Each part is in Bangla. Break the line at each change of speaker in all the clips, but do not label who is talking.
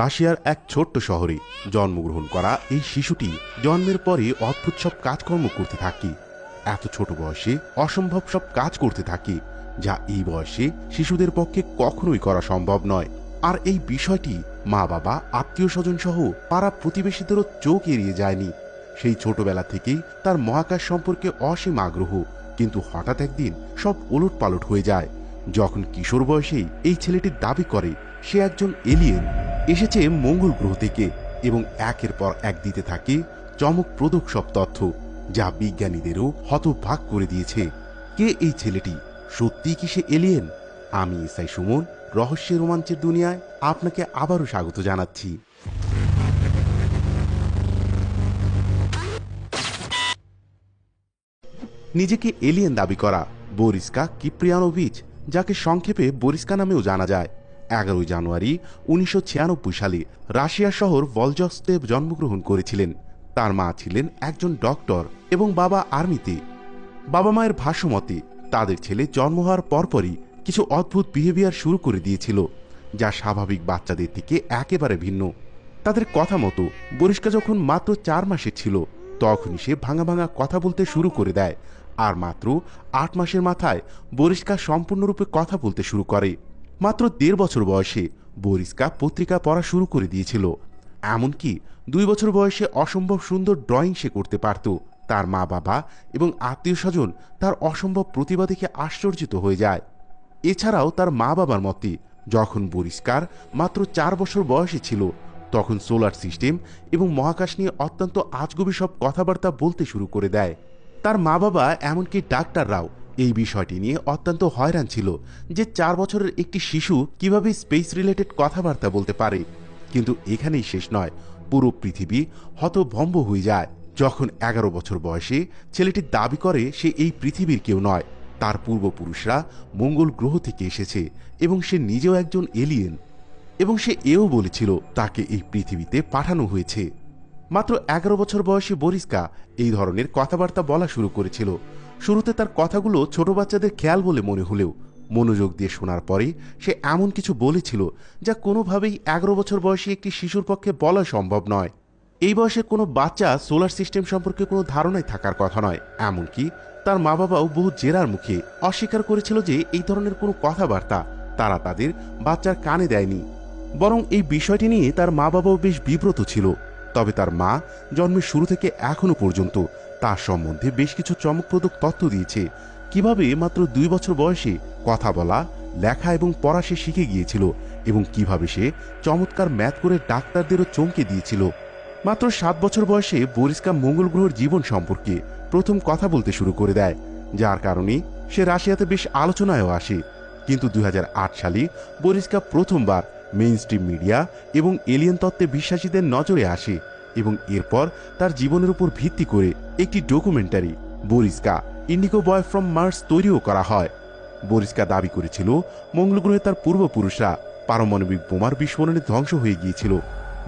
রাশিয়ার এক ছোট্ট শহরে জন্মগ্রহণ করা এই শিশুটি জন্মের পরে অদ্ভুত সব কাজকর্ম করতে থাকে। এত ছোট বয়সে অসম্ভব সব কাজ করতে থাকে, যা এই বয়সে শিশুদের পক্ষে কখনোই করা সম্ভব নয়। আর এই বিষয়টি মা বাবা, আত্মীয় স্বজন সহ পাড়া প্রতিবেশীদেরও চোখ এড়িয়ে যায়নি। সেই ছোটবেলা থেকেই তার মহাকাশ সম্পর্কে অসীম আগ্রহ, কিন্তু হঠাৎ একদিন সব ওলট পালট হয়ে যায়। যখন কিশোর বয়সেই এই ছেলেটি দাবি করে, সে একজন এলিয়েন এসেছে মঙ্গল গ্রহ থেকে এবং একের পর এক দিতে থাকে চমকপ্রদক সব তথ্য যা বিজ্ঞানীদেরও হতভাগ করে দিয়েছে। কে এই ছেলেটি? সত্যিই কি সে এলিয়েন আমি এসআই সুমন রহস্যের রোমাঞ্চের দুনিয়ায় আপনাকে আবারও স্বাগত জানাচ্ছি। নিজেকে এলিয়েন দাবি করা, বরিস্কা কিপ্রিয়ানোভিচ, যাকে সংক্ষেপে বরিস্কা নামেও জানা যায়। এগারোই জানুয়ারি উনিশশো ছিয়ানব্বই সালে রাশিয়া শহর ভলজস্তে জন্মগ্রহণ করেছিলেন। তার মা ছিলেন একজন ডক্টর এবং বাবা আর্মিতে। বাবা মায়ের ভাষ্যমতে, তাদের ছেলে জন্ম হওয়ার পরপরই কিছু অদ্ভুত বিহেভিয়ার শুরু করে দিয়েছিল, যা স্বাভাবিক বাচ্চাদের থেকে একেবারে ভিন্ন। তাদের কথা মতো বরিষ্কা যখন মাত্র চার মাসের ছিল, তখনই সে ভাঙা ভাঙা কথা বলতে শুরু করে দেয়, আর মাত্র আট মাসের মাথায় বরিষ্কা সম্পূর্ণরূপে কথা বলতে শুরু করে। মাত্র দেড় বছর বয়সে বরিস্কা পত্রিকা পড়া শুরু করে দিয়েছিল। এমনকি দুই বছর বয়সে অসম্ভব সুন্দর ড্রয়িং সে করতে পারত। তার মা বাবা এবং আত্মীয় স্বজন তার অসম্ভব প্রতিভা দেখে আশ্চর্যিত হয়ে যায়। এছাড়াও তার মা বাবার মতে, যখন বরিষ্কার মাত্র চার বছর বয়সে ছিল, তখন সোলার সিস্টেম এবং মহাকাশ নিয়ে অত্যন্ত আজগুবি সব কথাবার্তা বলতে শুরু করে দেয়। তার মা বাবা এমনকি ডাক্তাররাও এই বিষয়টি নিয়ে অত্যন্ত হয়রান ছিল যে চার বছরের একটি শিশু কীভাবে স্পেস রিলেটেড কথাবার্তা বলতে পারে। কিন্তু এখানেই শেষ নয়। পুরো পৃথিবী হতভম্ব হয়ে যায়। যখন এগারো বছর বয়সে ছেলেটি দাবি করে সে এই পৃথিবীর কেউ নয়, তার পূর্বপুরুষরা মঙ্গল গ্রহ থেকে এসেছে এবং সে নিজেও একজন এলিয়েন এবং সে এও বলেছিল, তাকে এই পৃথিবীতে পাঠানো হয়েছে। মাত্র এগারো বছর বয়সী বরিস্কা এই ধরনের কথাবার্তা বলা শুরু করেছিল। শুরুতে তার কথাগুলো ছোট বাচ্চাদের খেয়াল বলে মনে হলেও মনোযোগ দিয়ে শোনার পরে সে এমন কিছু বলেছিল যা কোনোভাবেই এগারো বছর বয়সী একটি শিশুর পক্ষে বলা সম্ভব নয়। এই বয়সে কোনো বাচ্চা সোলার সিস্টেম সম্পর্কে কোনো ধারণাই থাকার কথা নয়, এমনকি তার মা বাবাও বহু জেরার মুখে অস্বীকার করেছিল যে এই ধরনের কোনো কথাবার্তা তারা তাদের বাচ্চার কানে দেয়নি। বরং এই বিষয়টি নিয়ে তার মা বাবাও বেশ বিব্রত ছিল। তবে তার মা জন্মের শুরু থেকে এখনও পর্যন্ত তার সম্বন্ধে বেশ কিছু চমকপ্রদক তথ্য দিয়েছে। কীভাবে মাত্র দুই বছর বয়সে কথা বলা, লেখা এবং পড়া সে শিখে গিয়েছিল এবং কীভাবে সে চমৎকার ম্যাথ করে ডাক্তারদেরও চমকে দিয়েছিল। মাত্র সাত বছর বয়সে বরিস্কা মঙ্গল গ্রহের জীবন সম্পর্কে প্রথম কথা বলতে শুরু করে দেয়, যার কারণে সে রাশিয়াতে বেশ আলোচনায়ও আসে। কিন্তু দুই হাজার আট সালে বরিস্কা প্রথমবার মেইন স্ট্রিম মিডিয়া এবং এলিয়েন তত্ত্বে বিশ্বাসীদের নজরে আসে এবং এরপর তার জীবনের উপর ভিত্তি করে একটি documentary Boriska indigo boy from Mars তৈরিও করা হয়। বরিস্কা দাবি করেছিল মঙ্গল গ্রহে তার পূর্বপুরুষরা পারমাণবিক বোমার বিস্ফোরণে ধ্বংস হয়ে গিয়েছিল।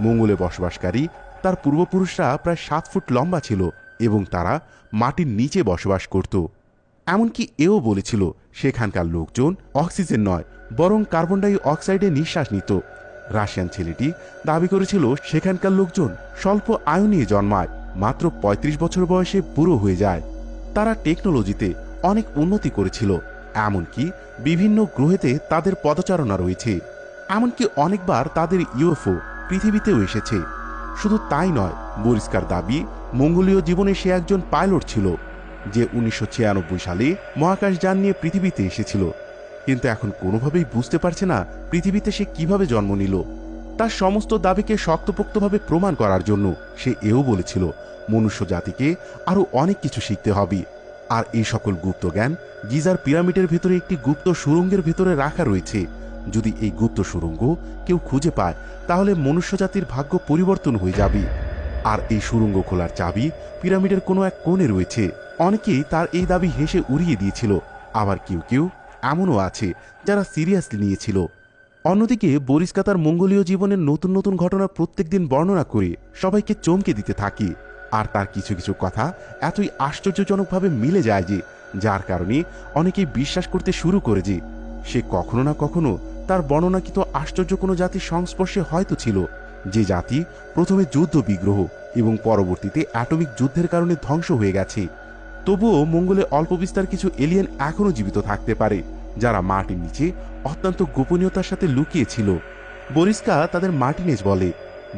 মঙ্গলে বসবাসকারী তার পূর্বপুরুষরা প্রায় সাত ফুট লম্বা ছিল এবং তারা মাটির নিচে বসবাস করত। এমনকি এও বলেছিল, সেখানকার লোকজন অক্সিজেন নয় বরং কার্বন ডাই অক্সাইডে নিঃশ্বাস নিত। রাশিয়ান ছেলেটি দাবি করেছিল সেখানকার লোকজন স্বল্প আয়ু নিয়ে জন্মায়, মাত্র ৩৫ বছর বয়সে বুড়ো হয়ে যায়। তারা টেকনোলজিতে অনেক উন্নতি করেছিল, এমনকি বিভিন্ন গ্রহেতে তাদের পদচারণা রয়েছে। এমনকি অনেকবার তাদের ইউএফও পৃথিবীতেও এসেছে। শুধু তাই নয় বরিস্কার দাবি মঙ্গলীয় জীবনে সে একজন পাইলট ছিল, যে উনিশশো ছিয়ানব্বই সালে মহাকাশ যান নিয়ে পৃথিবীতে এসেছিল। কিন্তু এখন কোনোভাবেই বুঝতে পারছে না পৃথিবীতে সে কীভাবে জন্ম নিল। তার সমস্ত দাবিকে শক্তপোক্তভাবে প্রমাণ করার জন্য সে এও বলেছিল, মনুষ্য জাতিকে আরও অনেক কিছু শিখতে হবে। আর এই সকল গুপ্ত জ্ঞান গিজার পিরামিডের ভেতরে একটি গুপ্ত সুরঙ্গের ভেতরে রাখা রয়েছে। যদি এই গুপ্ত সুরঙ্গ কেউ খুঁজে পায়, তাহলে মনুষ্য জাতির ভাগ্য পরিবর্তন হয়ে যাবে। আর এই সুরঙ্গ খোলার চাবি পিরামিডের কোনো এক কোণে রয়েছে। অনেকেই তার এই দাবি হেসে উড়িয়ে দিয়েছিল। আবার কেউ কেউ এমনও আছে যারা সিরিয়াসলি নিয়েছিল। অন্যদিকে বরিস্কা তার মঙ্গলীয় জীবনের নতুন নতুন ঘটনা প্রত্যেকদিন বর্ণনা করে সবাইকে চমকে দিতে থাকে। আর তার কিছু কিছু কথা এতই আশ্চর্যজনকভাবে মিলে যায় যে, যার কারণে অনেকেই বিশ্বাস করতে শুরু করে যে, সে কখনো না কখনো তার বর্ণনাকৃত আশ্চর্য কোনো জাতির সংস্পর্শে হয়তো ছিল, যে জাতি প্রথমে যুদ্ধ বিগ্রহ এবং পরবর্তীতে অ্যাটমিক যুদ্ধের কারণে ধ্বংস হয়ে গেছে। তবুও মঙ্গলে অল্প বিস্তার কিছু এলিয়েন এখনও জীবিত থাকতে পারে, যারা মাটির নিচে অত্যন্ত গোপনীয়তার সাথে লুকিয়ে ছিল বরিস্কা তাদের মার্টিনেজ বলে।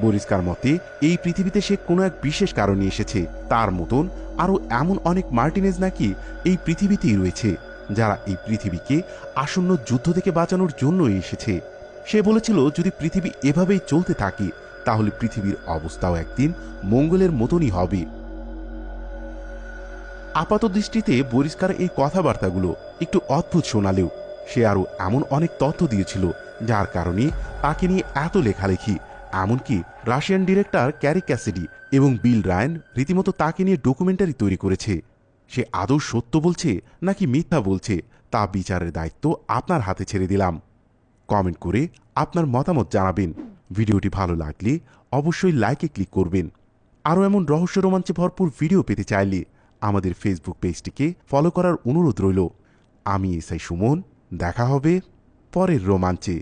বরিস্কার মতে, এই পৃথিবীতে সে কোনো এক বিশেষ কারণে এসেছে। তার মতন আরও এমন অনেক মার্টিনেজ নাকি এই পৃথিবীতেই রয়েছে, যারা এই পৃথিবীকে আসন্ন যুদ্ধ থেকে বাঁচানোর জন্যই এসেছে। সে বলেছিল, যদি পৃথিবী এভাবেই চলতে থাকে, তাহলে পৃথিবীর অবস্থাও একদিন মঙ্গলের মতনই হবে। আপাত দৃষ্টিতে বরিষ্কার এই কথাবার্তাগুলো একটু অদ্ভুত শোনালেও সে আরও এমন অনেক তথ্য দিয়েছিল, যার কারণে তাকে নিয়ে এত লেখালেখি, এমনকি রাশিয়ান ডিরেক্টর ক্যারি ক্যাসিডি এবং বিল রায়ন রীতিমতো তাকে নিয়ে ডকুমেন্টারি তৈরি করেছে। সে আদৌ সত্য বলছে নাকি মিথ্যা বলছে, তা বিচারের দায়িত্ব আপনার হাতে ছেড়ে দিলাম। কমেন্ট করে আপনার মতামত জানাবেন। ভিডিওটি ভালো লাগলে অবশ্যই লাইকে ক্লিক করবেন। আরও এমন রহস্য রোমাঞ্চে ভরপুর ভিডিও পেতে চাইলে আমাদের ফেসবুক পেজটিকে ফলো করার অনুরোধ রইল। আমি এসআই সুমন দেখা হবে পরের রোমাঞ্চে।